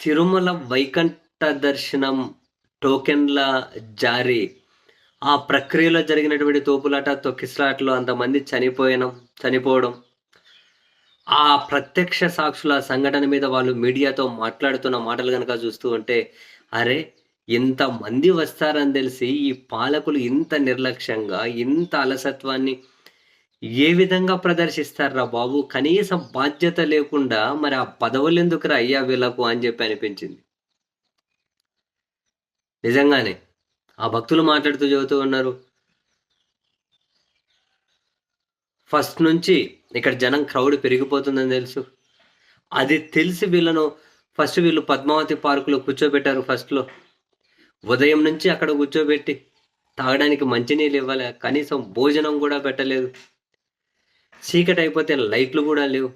తిరుమల వైకుంఠ దర్శనం టోకెన్ల జారీ. ఆ ప్రక్రియలో జరిగినటువంటి తోపులాట తొక్కిసలాటలో అంతమంది చనిపోయడం చనిపోవడం. ఆ ప్రత్యక్ష సాక్షుల సంఘటన మీద వాళ్ళు మీడియాతో మాట్లాడుతున్న మాటలు కనుక చూస్తూ ఉంటే అరే ఇంతమంది వస్తారని తెలిసి ఈ పాలకులు ఇంత నిర్లక్ష్యంగా ఇంత అలసత్వాన్ని ఏ విధంగా ప్రదర్శిస్తారా బాబు? కనీసం బాధ్యత లేకుండా మరి ఆ పదవులు ఎందుకురా అయ్యా వీళ్ళకు అని చెప్పి అనిపించింది. నిజంగానే ఆ భక్తులు మాట్లాడుతూ చెబుతూ ఉన్నారు. ఫస్ట్ నుంచి ఇక్కడ జనం క్రౌడ్ పెరిగిపోతుందని తెలుసు. అది తెలిసి వీళ్ళను ఫస్ట్ వీళ్ళు పద్మావతి పార్కులో కూర్చోబెట్టారు ఫస్ట్లో ఉదయం నుంచి అక్కడ కూర్చోబెట్టి తాగడానికి మంచినీళ్ళు ఇవ్వాలి. కనీసం భోజనం కూడా పెట్టలేదు. చీకటి అయిపోతే లైట్లు కూడా లేవు.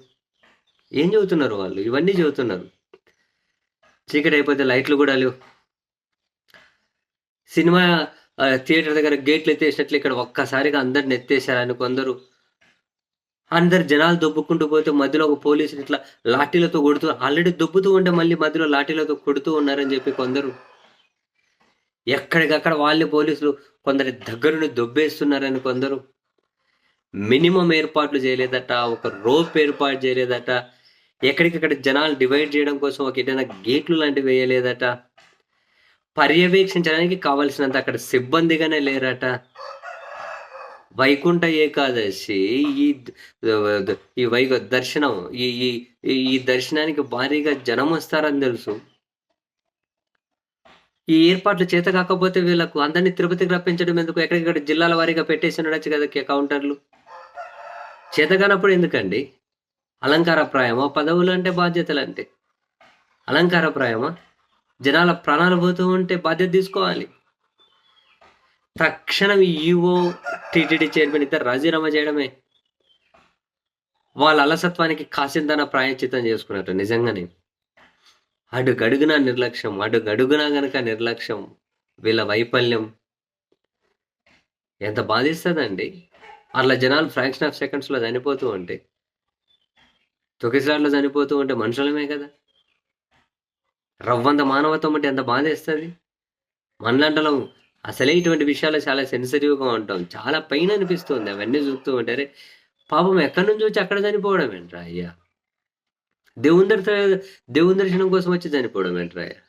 ఏం చెబుతున్నారు వాళ్ళు? ఇవన్నీ చెబుతున్నారు చీకటి అయిపోతే లైట్లు కూడా లేవు. సినిమా థియేటర్ దగ్గర గేట్లు ఎత్తేసినట్లు ఇక్కడ ఒక్కసారిగా అందరిని ఎత్తేసారని కొందరు. అందరు జనాలు దొబ్బుకుంటూ పోతే మధ్యలో ఒక పోలీసులు ఇట్లా లాఠీలతో కొడుతూ ఆల్రెడీ దొబ్బుతూ ఉంటే మళ్ళీ మధ్యలో లాఠీలతో కొడుతూ ఉన్నారని చెప్పి కొందరు. ఎక్కడికక్కడ వాళ్ళే పోలీసులు కొందరి దగ్గరుండి దొబ్బేస్తున్నారని కొందరు. మినిమం ఏర్పాట్లు చేయలేదట ఒక రోప్ ఏర్పాటు చేయలేదట ఎక్కడికక్కడ జనాలు డివైడ్ చేయడం కోసం ఒక ఏదైనా గేట్లు లాంటివి వేయలేదట. పర్యవేక్షించడానికి కావలసినంత అక్కడ సిబ్బందిగానే లేరట. వైకుంఠ ఏకాదశి ఈ ఈ వైక దర్శనం ఈ ఈ- ఈ దర్శనానికి భారీగా జనం వస్తారని తెలుసు. ఈ ఏర్పాట్లు చేత కాకపోతే వీళ్ళకు అందరినీ తిరుపతికి రప్పించడం ఎందుకు? ఎక్కడికక్కడ జిల్లాల వారీగా పెట్టేసి ఉండొచ్చు కదా కౌంటర్లు. చేతగానప్పుడు ఎందుకండి అలంకారప్రాయమా? పదవులు అంటే బాధ్యతలు అంటే అలంకారప్రాయమా? జనాల ప్రాణాలు పోతూ ఉంటే బాధ్యత తీసుకోవాలి. తక్షణం ఈఓ టీటీడీ చైర్మన్ ఇద్దరు రాజీనామా చేయడమే. వాళ్ళ అలసత్వానికి కాసిందన ప్రాయశ్చిత్తం చేసుకున్నట్టు నిజంగానే. అడుగడుగున నిర్లక్ష్యం అడుగడుగున గనక నిర్లక్ష్యం వీళ్ళ వైఫల్యం ఎంత బాధిస్తుందండి? అట్లా జనాలు ఫ్రాక్షన్ ఆఫ్ సెకండ్స్లో చనిపోతూ ఉంటే తొకిసార్లు చనిపోతూ ఉంటే మనుషులమే కదా? రవ్వంత మానవత్వం అంటే ఎంత బాధేస్తుంది మనలాంటలం అసలే ఇటువంటి విషయాలు చాలా సెన్సిటివ్గా ఉంటాం. చాలా పెయిన్ అనిపిస్తుంది. అవన్నీ చూస్తూ ఉంటే అరే పాపం ఎక్కడి నుంచి వచ్చి అక్కడ చనిపోవడం ఏంట్రా అయ్యా? దేవుని దర్శనం దేవుని దర్శనం కోసం వచ్చి చనిపోవడం ఏంట్రా అయ్యా?